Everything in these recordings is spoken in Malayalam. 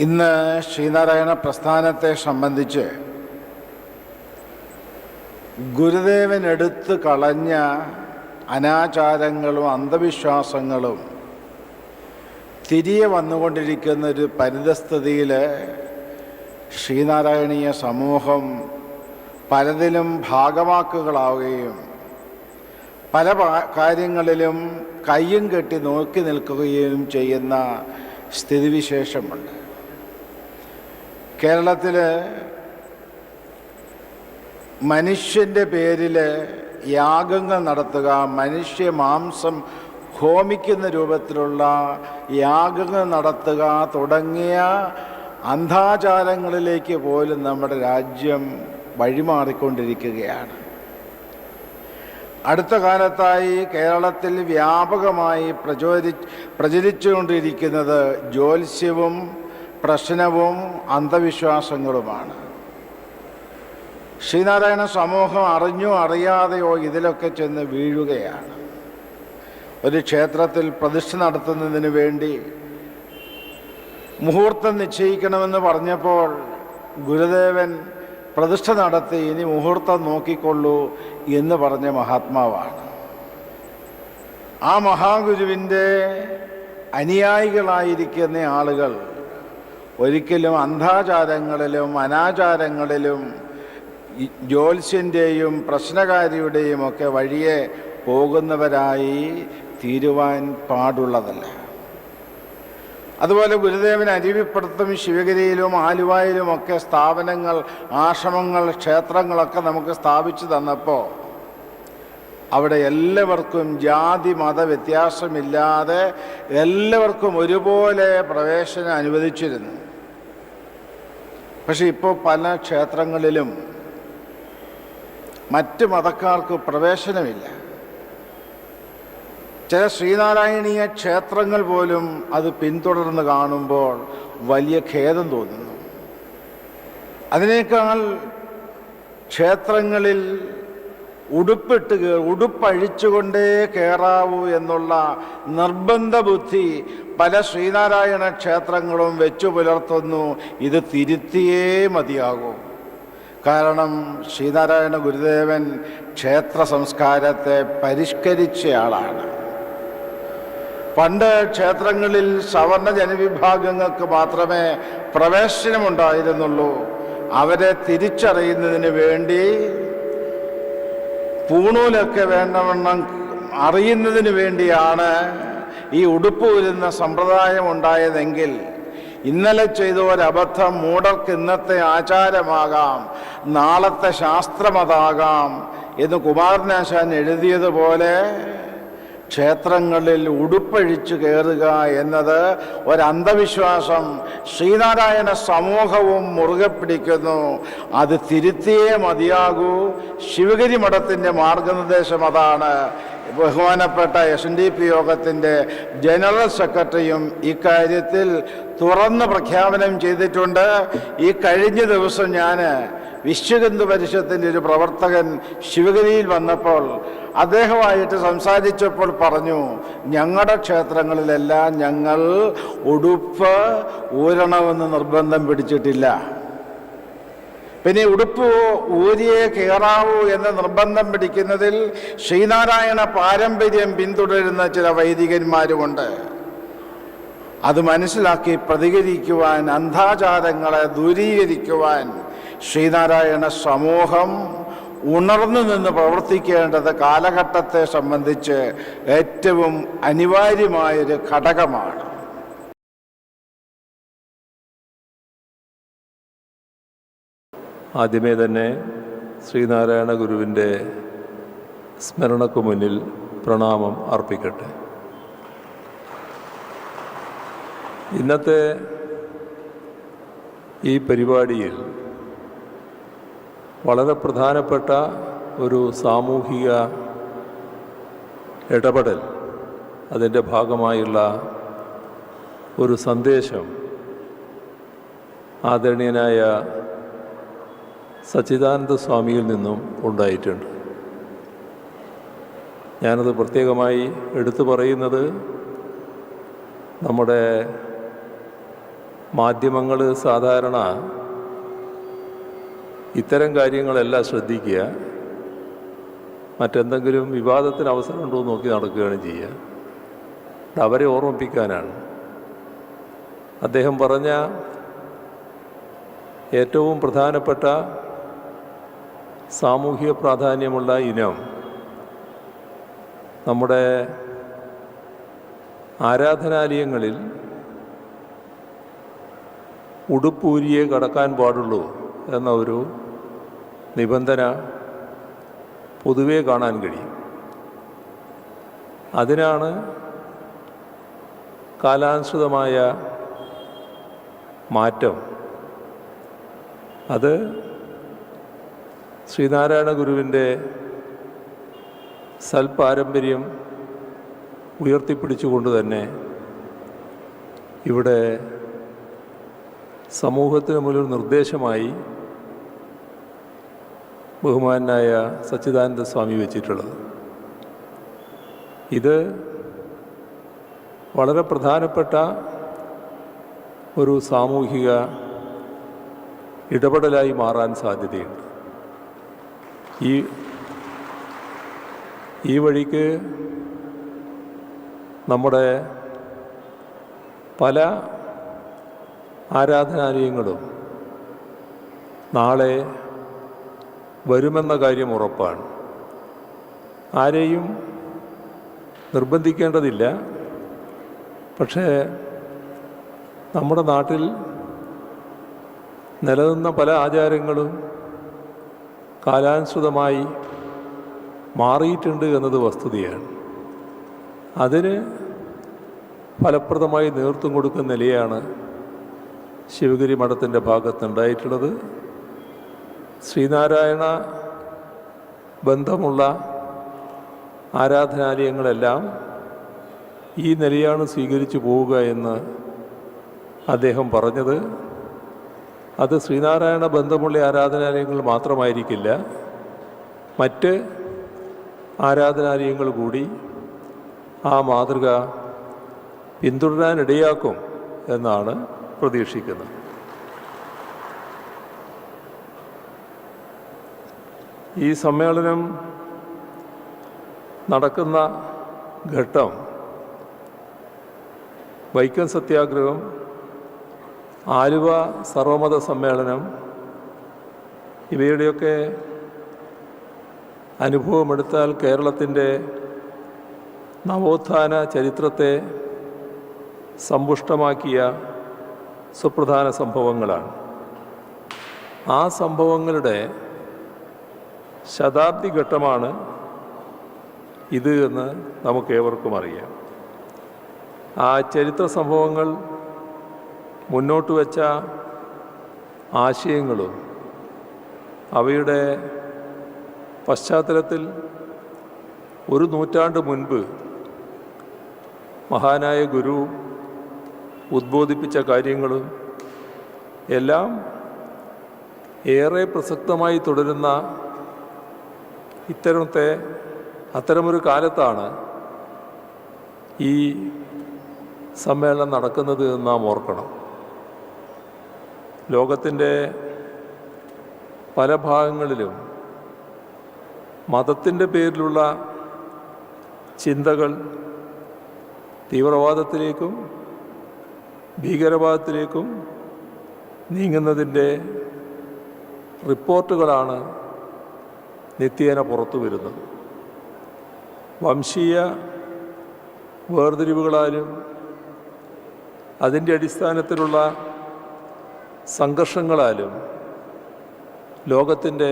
ഇന്ന് ശ്രീനാരായണ പ്രസ്ഥാനത്തെ സംബന്ധിച്ച് ഗുരുദേവൻ എടുത്തു കളഞ്ഞ അനാചാരങ്ങളും അന്ധവിശ്വാസങ്ങളും തിരികെ വന്നുകൊണ്ടിരിക്കുന്ന ഒരു പരിതസ്ഥിതിയിൽ ശ്രീനാരായണീയ സമൂഹം പലതിലും ഭാഗമാക്കുകളാവുകയും പല കാര്യങ്ങളിലും കയ്യും കെട്ടി നോക്കി നിൽക്കുകയും ചെയ്യുന്ന സ്ഥിതിവിശേഷമുണ്ട്. കേരളത്തിൽ മനുഷ്യന്റെ പേരിൽ യാഗങ്ങൾ നടത്തുക മനുഷ്യ മാംസം ഹോമിക്കുന്ന രൂപത്തിലുള്ള യാഗങ്ങൾ നടത്തുക തുടങ്ങിയ അന്ധാചാരങ്ങളിലേക്ക് പോലും നമ്മുടെ രാജ്യം വഴിമാറിക്കൊണ്ടിരിക്കുകയാണ്. അടുത്ത കാലത്തായി കേരളത്തിൽ വ്യാപകമായി പ്രചോദി പ്രചരിച്ചുകൊണ്ടിരിക്കുന്നത് ജ്യോത്സ്യവും പ്രശ്നവും അന്ധവിശ്വാസങ്ങളുമാണ്. ശ്രീനാരായണ സമൂഹം അറിഞ്ഞോ അറിയാതെയോ ഇതിലൊക്കെ ചെന്ന് വീഴുകയാണ്. ഒരു ക്ഷേത്രത്തിൽ പ്രതിഷ്ഠ നടത്തുന്നതിന് വേണ്ടി മുഹൂർത്തം നിശ്ചയിക്കണമെന്ന് പറഞ്ഞപ്പോൾ ഗുരുദേവൻ പ്രതിഷ്ഠ നടത്തി ഇനി മുഹൂർത്തം നോക്കിക്കൊള്ളൂ എന്ന് പറഞ്ഞ മഹാത്മാവാണ്. ആ മഹാഗുരുവിന്റെ അനുയായികളായിരിക്കുന്ന ആളുകൾ ഒരിക്കലും അന്ധാചാരങ്ങളിലും അനാചാരങ്ങളിലും ജ്യോത്സ്യന്റെയും പ്രശ്നകാരിയുടെയും ഒക്കെ വഴിയെ പോകുന്നവരായി തീരുവാൻ പാടുള്ളതല്ല. അതുപോലെ ഗുരുദേവൻ അരുവിപ്പുറത്തും ശിവഗിരിയിലും ആലുവായിലുമൊക്കെ സ്ഥാപനങ്ങൾ ആശ്രമങ്ങൾ ക്ഷേത്രങ്ങളൊക്കെ നമുക്ക് സ്ഥാപിച്ചു തന്നപ്പോൾ അവിടെ എല്ലാവർക്കും ജാതി മത വ്യത്യാസമില്ലാതെ എല്ലാവർക്കും ഒരുപോലെ പ്രവേശനം അനുവദിച്ചിരുന്നു. പക്ഷെ ഇപ്പോൾ പല ക്ഷേത്രങ്ങളിലും മറ്റ് മതക്കാർക്ക് പ്രവേശനമില്ല. ചില ശ്രീനാരായണീയ ക്ഷേത്രങ്ങൾ പോലും അത് പിന്തുടർന്ന് കാണുമ്പോൾ വലിയ ഖേദം തോന്നുന്നു. അതിനേക്കാൾ ക്ഷേത്രങ്ങളിൽ ഉടുപ്പിട്ട് ഉടുപ്പഴിച്ചുകൊണ്ടേ കയറാവൂ എന്നുള്ള നിർബന്ധ ബുദ്ധി പല ശ്രീനാരായണ ക്ഷേത്രങ്ങളും വെച്ചു പുലർത്തുന്നു. ഇത് തിരുത്തിയേ മതിയാകൂ. കാരണം ശ്രീനാരായണ ഗുരുദേവൻ ക്ഷേത്ര സംസ്കാരത്തെ പരിഷ്കരിച്ചയാളാണ് പണ്ട് ക്ഷേത്രങ്ങളിൽ സവർണ ജനവിഭാഗങ്ങൾക്ക് മാത്രമേ പ്രവേശനമുണ്ടായിരുന്നുള്ളൂ. അവരെ തിരിച്ചറിയുന്നതിന് വേണ്ടി പൂണൂലൊക്കെ വേണ്ടവണ്ണം അറിയുന്നതിന് വേണ്ടിയാണ് ഈ ഉടുപ്പ് വരുന്ന സമ്പ്രദായം ഉണ്ടായതെങ്കിൽ ഇന്നലെ ചെയ്ത ഒരബദ്ധം മൂടർക്ക് ഇന്നത്തെ ആചാരമാകാം നാളത്തെ ശാസ്ത്രമതാകാം എന്ന് കുമാരനാശാൻ എഴുതിയതുപോലെ ക്ഷേത്രങ്ങളിൽ ഉടുപ്പഴിച്ചു കയറുക എന്നത് ഒരന്ധവിശ്വാസം. ശ്രീനാരായണ സമൂഹവും മുറുകെ പിടിക്കുന്നു. അത് തിരുത്തിയേ മതിയാകൂ. ശിവഗിരി മഠത്തിന്റെ മാർഗനിർദ്ദേശം അതാണ്. ബഹുമാനപ്പെട്ട എസ് എൻ ഡി പി യോഗത്തിന്റെ ജനറൽ സെക്രട്ടറിയും ഇക്കാര്യത്തിൽ തുറന്ന് പ്രഖ്യാപനം ചെയ്തിട്ടുണ്ട്. ഈ കഴിഞ്ഞ ദിവസം ഞാൻ വിശ്വഹിന്ദു പരിഷത്തിന്റെ ഒരു പ്രവർത്തകൻ ശിവഗിരിയിൽ വന്നപ്പോൾ അദ്ദേഹമായിട്ട് സംസാരിച്ചപ്പോൾ പറഞ്ഞു ഞങ്ങളുടെ ക്ഷേത്രങ്ങളിലെല്ലാം ഞങ്ങൾ ഉടുപ്പ് ഊരണമെന്ന് നിർബന്ധം പിടിച്ചിട്ടില്ല. പിന്നെ ഉടുപ്പ് ഊരിയേ കയറാവൂ എന്ന് നിർബന്ധം പിടിക്കുന്നതിൽ ശ്രീനാരായണ പാരമ്പര്യം പിന്തുടരുന്ന ചില വൈദികന്മാരുമുണ്ട്. അത് മനസ്സിലാക്കി പ്രതികരിക്കുവാൻ അന്ധാചാരങ്ങളെ ദൂരീകരിക്കുവാൻ ശ്രീനാരായണ സമൂഹം ഉണർന്നു നിന്ന് പ്രവർത്തിക്കേണ്ടത് കാലഘട്ടത്തെ സംബന്ധിച്ച് ഏറ്റവും അനിവാര്യമായൊരു ഘടകമാണ്. ആദ്യമേ തന്നെ ശ്രീനാരായണ ഗുരുവിന്റെ സ്മരണക്കു മുന്നിൽ പ്രണാമം അർപ്പിക്കട്ടെ. ഇന്നത്തെ ഈ പരിപാടിയിൽ വളരെ പ്രധാനപ്പെട്ട ഒരു സാമൂഹിക ഇടപെടൽ. അതിന്റെ ഭാഗമായുള്ള ഒരു സന്ദേശം ആദരണീയനായ സച്ചിദാനന്ദ സ്വാമിയിൽ നിന്നും ഉണ്ടായിട്ടുണ്ട്. ഞാനത് പ്രത്യേകമായി എടുത്തു പറയുന്നത് നമ്മുടെ മാധ്യമങ്ങൾ സാധാരണ ഇത്തരം കാര്യങ്ങളെല്ലാം ശ്രദ്ധിക്കുക. മറ്റെന്തെങ്കിലും വിവാദത്തിന് അവസരം ഉണ്ടോ എന്ന് നോക്കി നടക്കുകയാണ് ചെയ്യുക. അവരെ ഓർമ്മിപ്പിക്കാനാണ്. അദ്ദേഹം പറഞ്ഞ ഏറ്റവും പ്രധാനപ്പെട്ട സാമൂഹിക പ്രാധാന്യമുള്ള ഇനം നമ്മുടെ ആരാധനാലയങ്ങളിൽ ഉടുപ്പൂരിയെ കടക്കാൻ പാടുള്ളൂ. എന്ന ഒരു നിബന്ധന പൊതുവെ കാണാൻ കഴിയും. അതിനാണ് കാലാനുസൃതമായ മാറ്റം. അത് ശ്രീനാരായണ ഗുരുവിന്റെ സൽപാരമ്പര്യം ഉയർത്തിപ്പിടിച്ചുകൊണ്ട് തന്നെ ഇവിടെ സമൂഹത്തിന് മുന്നിൽ നിർദ്ദേശമായി ബഹുമാനായ സച്ചിദാനന്ദ സ്വാമി വെച്ചിട്ടുള്ളത്. ഇത് വളരെ പ്രധാനപ്പെട്ട ഒരു സാമൂഹിക ഇടപെടലായി മാറാൻ സാധ്യതയുണ്ട്. ഈ ഈ വഴിക്ക് നമ്മുടെ പല ആരാധനാലയങ്ങളും നാളെ വരുമെന്ന കാര്യം ഉറപ്പാണ്. ആരെയും നിർബന്ധിക്കേണ്ടതില്ല. പക്ഷേ നമ്മുടെ നാട്ടിൽ നിലനിന്ന പല ആചാരങ്ങളും കാലാനുസൃതമായി മാറിയിട്ടുണ്ട് എന്നത് വസ്തുതയാണ്. അതിന് ഫലപ്രദമായി നേതൃത്വം കൊടുക്കുന്ന നിലയാണ് ശിവഗിരി മഠത്തിന്റെ ഭാഗത്തുണ്ടായിട്ടുള്ളത് ശ്രീനാരായണ ബന്ധമുള്ള ആരാധനാലയങ്ങളെല്ലാം ഈ നിലയാണ് സ്വീകരിച്ചു പോവുക എന്ന് അദ്ദേഹം പറഞ്ഞത്. അത് ശ്രീനാരായണ ബന്ധമുള്ള ആരാധനാലയങ്ങൾ മാത്രമായിരിക്കില്ല. മറ്റ് ആരാധനാലയങ്ങൾ കൂടി ആ മാതൃക പിന്തുടരാനിടയാക്കും എന്നാണ് പ്രതീക്ഷിക്കുന്നത്. ഈ സമ്മേളനം നടക്കുന്ന ഘട്ടം വൈക്കം സത്യാഗ്രഹം ആലുവ സർവമത സമ്മേളനം ഇവയുടെയൊക്കെ അനുഭവമെടുത്താൽ കേരളത്തിന്റെ നവോത്ഥാന ചരിത്രത്തെ സമ്പുഷ്ടമാക്കിയ സുപ്രധാന സംഭവങ്ങളാണ്. ആ സംഭവങ്ങളുടെ ശതാബ്ദി ഘട്ടമാണ് ഇത് എന്ന് നമുക്ക് ഏവർക്കും അറിയാം. ആ ചരിത്ര സംഭവങ്ങൾ മുന്നോട്ട് വച്ച ആശയങ്ങളും അവയുടെ പശ്ചാത്തലത്തിൽ ഒരു നൂറ്റാണ്ട് മുൻപ് മഹാനായ ഗുരു ഉദ്ബോധിപ്പിച്ച കാര്യങ്ങളും എല്ലാം ഏറെ പ്രസക്തമായി തുടരുന്ന ഇത്തരത്തെ അത്തരമൊരു കാലത്താണ് ഈ സമ്മേളനം നടക്കുന്നത് എന്ന് നാം ഓർക്കണം. ലോകത്തിന്റെ പല ഭാഗങ്ങളിലും മതത്തിന്റെ പേരിലുള്ള ചിന്തകൾ തീവ്രവാദത്തിലേക്കും ഭീകരവാദത്തിലേക്കും നീങ്ങുന്നതിന്റെ റിപ്പോർട്ടുകളാണ് നിത്യേന പുറത്തു വരുന്നത് വംശീയ വേർതിരിവുകളാലും അതിന്റെ അടിസ്ഥാനത്തിലുള്ള സംഘർഷങ്ങളാലും ലോകത്തിന്റെ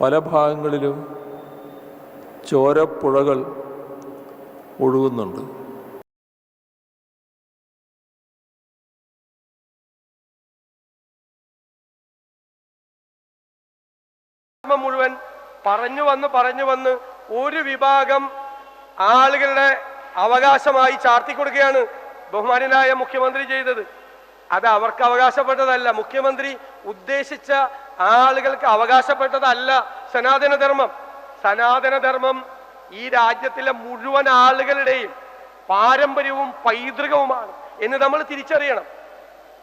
പല ഭാഗങ്ങളിലും ചോരപ്പുഴകൾ ഒഴുകുന്നുണ്ട്. മുഴുവൻ പറഞ്ഞു വന്ന് പറഞ്ഞു വന്ന് ഒരു വിഭാഗം ആളുകളുടെ അവകാശമായി ചാർത്തിക്കൊടുക്കുകയാണ് ബഹുമാനായ മുഖ്യമന്ത്രി ചെയ്തത്. അത് അവർക്ക് അവകാശപ്പെട്ടതല്ല. മുഖ്യമന്ത്രി ഉദ്ദേശിച്ച ആളുകൾക്ക് അവകാശപ്പെട്ടതല്ല സനാതനധർമ്മം. സനാതനധർമ്മം ഈ രാജ്യത്തിലെ മുഴുവൻ ആളുകളുടെയും പാരമ്പര്യവും പൈതൃകവുമാണ് എന്ന് നമ്മൾ തിരിച്ചറിയണം.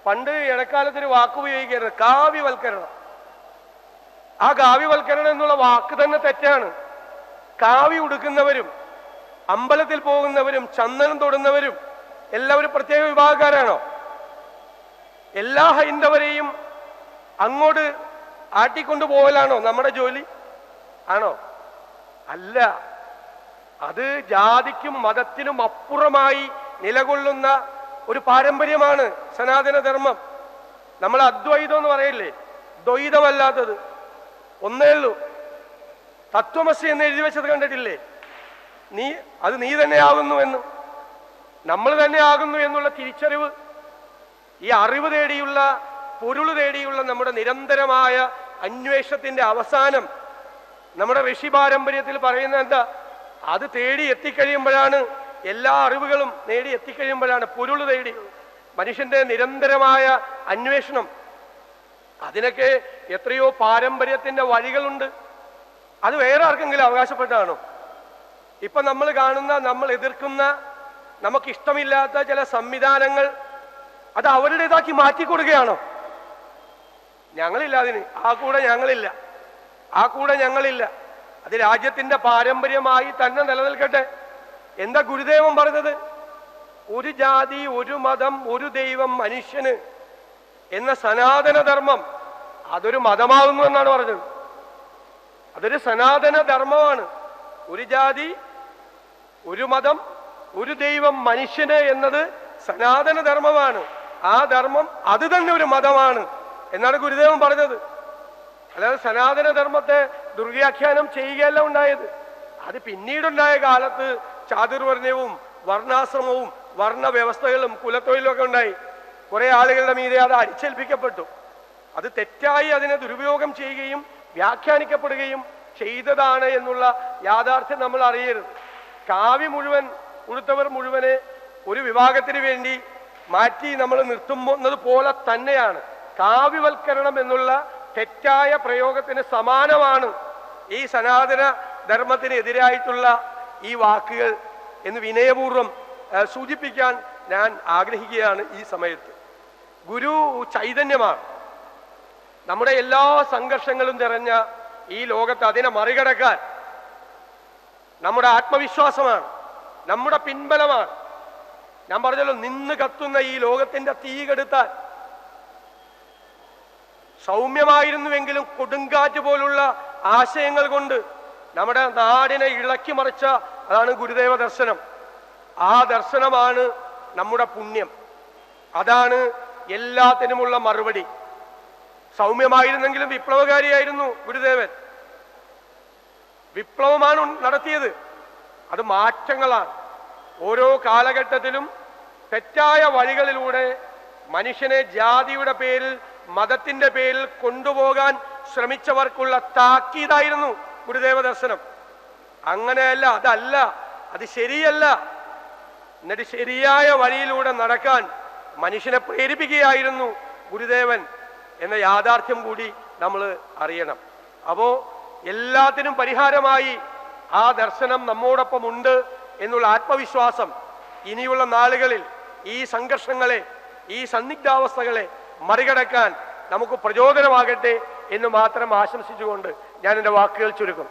പണ്ട് ഇടക്കാലത്ത് ഒരു വാക്കുപയോഗിക്കരുത് കാവ്യവൽക്കരണം. ആ കാവ്യവൽക്കരണം എന്നുള്ള വാക്ക് തന്നെ തെറ്റാണ്. കാവ്യ ഉടുക്കുന്നവരും അമ്പലത്തിൽ പോകുന്നവരും ചന്ദനം തൊടുന്നവരും എല്ലാവരും പ്രത്യേക വിഭാഗക്കാരാണോ? എല്ലാ ഹൈന്ദവരെയും അങ്ങോട്ട് ആട്ടിക്കൊണ്ടു പോകലാണോ നമ്മുടെ ജോലി? ആണോ? അല്ല. അത് ജാതിക്കും മതത്തിനും അപ്പുറമായി നിലകൊള്ളുന്ന ഒരു പാരമ്പര്യമാണ് സനാതന ധർമ്മം നമ്മൾ അദ്വൈതം എന്ന് പറയില്ലേ? ദ്വൈതമല്ലാത്തത്. ഒന്നേ ഉള്ളൂ. തത്വമസി എന്ന് എഴുതി വെച്ചത് കണ്ടിട്ടില്ലേ? നീ അത് നീ തന്നെ ആകുന്നു എന്ന്. നമ്മൾ തന്നെ ആകുന്നു എന്നുള്ള തിരിച്ചറിവ് ഈ അറിവ് തേടിയുള്ള പൊരുൾ തേടിയുള്ള നമ്മുടെ നിരന്തരമായ അന്വേഷണത്തിന്റെ അവസാനം നമ്മുടെ ഋഷി പാരമ്പര്യത്തിൽ പറയുന്ന എന്താ? അത് തേടി എത്തിക്കഴിയുമ്പോഴാണ് എല്ലാ അറിവുകളും നേടി എത്തിക്കഴിയുമ്പോഴാണ് പൊരുൾ തേടി മനുഷ്യന്റെ നിരന്തരമായ അന്വേഷണം. അതിനൊക്കെ എത്രയോ പാരമ്പര്യത്തിന്റെ വഴികളുണ്ട്. അത് വേറെ ആർക്കെങ്കിലും അവകാശപ്പെട്ടാണോ ഇപ്പൊ നമ്മൾ കാണുന്ന നമ്മൾ എതിർക്കുന്ന നമുക്ക് ഇഷ്ടമില്ലാത്ത ചില സംവിധാനങ്ങൾ അത് അവരുടേതാക്കി മാറ്റിക്കൊടുക്കുകയാണോ? ഞങ്ങളില്ല അതിന്. ആ കൂടെ ഞങ്ങളില്ല. ആ കൂടെ ഞങ്ങളില്ല. അത് രാജ്യത്തിന്റെ പാരമ്പര്യമായി തന്നെ നിലനിൽക്കട്ടെ. എന്താ ഗുരുദേവൻ പറഞ്ഞത് ഒരു ജാതി ഒരു മതം ഒരു ദൈവം മനുഷ്യന് എന്ന സനാതനധർമ്മം അതൊരു മതമാകുന്നു എന്നാണ് പറഞ്ഞത്. അതൊരു സനാതന ധർമ്മമാണ് ഒരു ജാതി ഒരു മതം ഒരു ദൈവം മനുഷ്യന് എന്നത് സനാതന ധർമ്മമാണ് ആ ധർമ്മം അത് തന്നെ ഒരു മതമാണ് എന്നാണ് ഗുരുദേവൻ പറഞ്ഞത്. അല്ലാതെ സനാതന ധർമ്മത്തെ ദുർവ്യാഖ്യാനം ചെയ്യുകയല്ല ഉണ്ടായത്. അത് പിന്നീടുണ്ടായ കാലത്ത് ചാതുർവർണയവും വർണാശ്രമവും വർണ വ്യവസ്ഥകളും കുലത്തൊഴിലും ഒക്കെ ഉണ്ടായി. കുറെ ആളുകളുടെ മീതെ അത് അടിച്ചേൽപ്പിക്കപ്പെട്ടു. അത് തെറ്റായി അതിനെ ദുരുപയോഗം ചെയ്യുകയും വ്യാഖ്യാനിക്കപ്പെടുകയും ചെയ്തതാണ് എന്നുള്ള യാഥാർത്ഥ്യം നമ്മൾ അറിയരുത്. കാവ്യ മുഴുവൻ ഉടുത്തവർ മുഴുവനെ ഒരു വിഭാഗത്തിന് വേണ്ടി മാറ്റി നമ്മൾ നിർത്തുന്നത് പോലെ തന്നെയാണ്. കാവ്യവൽക്കരണം എന്നുള്ള തെറ്റായ പ്രയോഗത്തിന് സമാനമാണ് ഈ സനാതന ധർമ്മത്തിനെതിരായിട്ടുള്ള ഈ വാക്കുകൾ എന്ന് വിനയപൂർവം സൂചിപ്പിക്കാൻ ഞാൻ ആഗ്രഹിക്കുകയാണ് ഈ സമയത്ത്. ഗുരു ചൈതന്യമാണ്. നമ്മുടെ എല്ലാ സംഘർഷങ്ങളും നിറഞ്ഞ ഈ ലോകത്ത് അതിനെ മറികടക്കാൻ നമ്മുടെ ആത്മവിശ്വാസമാണ് നമ്മുടെ പിൻബലമാണ്. ഞാൻ പറഞ്ഞല്ലോ നിന്ന് കത്തുന്ന ഈ ലോകത്തിന്റെ തീ കെടുത്താൻ. സൗമ്യമായിരുന്നുവെങ്കിലും കൊടുങ്കാറ്റ് പോലുള്ള ആശയങ്ങൾ കൊണ്ട് നമ്മുടെ നാടിനെ ഇളക്കി മറിച്ച അതാണ് ഗുരുദേവ ദർശനം. ആ ദർശനമാണ് നമ്മുടെ പുണ്യം. അതാണ് എല്ലാത്തിനുമുള്ള മറുപടി. സൗമ്യമായിരുന്നെങ്കിലും വിപ്ലവകാരിയായിരുന്നു ഗുരുദേവൻ. വിപ്ലവമാണ് നടത്തിയത്. അത് മാറ്റങ്ങളാണ്. ഓരോ കാലഘട്ടത്തിലും തെറ്റായ വഴികളിലൂടെ മനുഷ്യനെ ജാതിയുടെ പേരിൽ മതത്തിന്റെ പേരിൽ കൊണ്ടുപോകാൻ ശ്രമിച്ചവർക്കുള്ള താക്കീതായിരുന്നു ഗുരുദേവ ദർശനം. അങ്ങനെയല്ല അതല്ല അത് ശരിയല്ല. എന്നിട്ട് ശരിയായ വഴിയിലൂടെ നടക്കാൻ മനുഷ്യനെ പ്രേരിപ്പിക്കുകയായിരുന്നു ഗുരുദേവൻ എന്ന യാഥാർത്ഥ്യം കൂടി നമ്മൾ അറിയണം. അപ്പോ എല്ലാത്തിനും പരിഹാരമായി ആ ദർശനം നമ്മോടൊപ്പം ഉണ്ട് എന്നുള്ള ആത്മവിശ്വാസം ഇനിയുള്ള നാളുകളിൽ ഈ സംഘർഷങ്ങളെ ഈ സന്നിഗ്ധാവസ്ഥകളെ മറികടക്കാൻ നമുക്ക് പ്രചോദനമാകട്ടെ എന്ന് മാത്രം ആശംസിച്ചുകൊണ്ട് ഞാൻ എന്റെ വാക്കുകൾ ചുരുക്കും.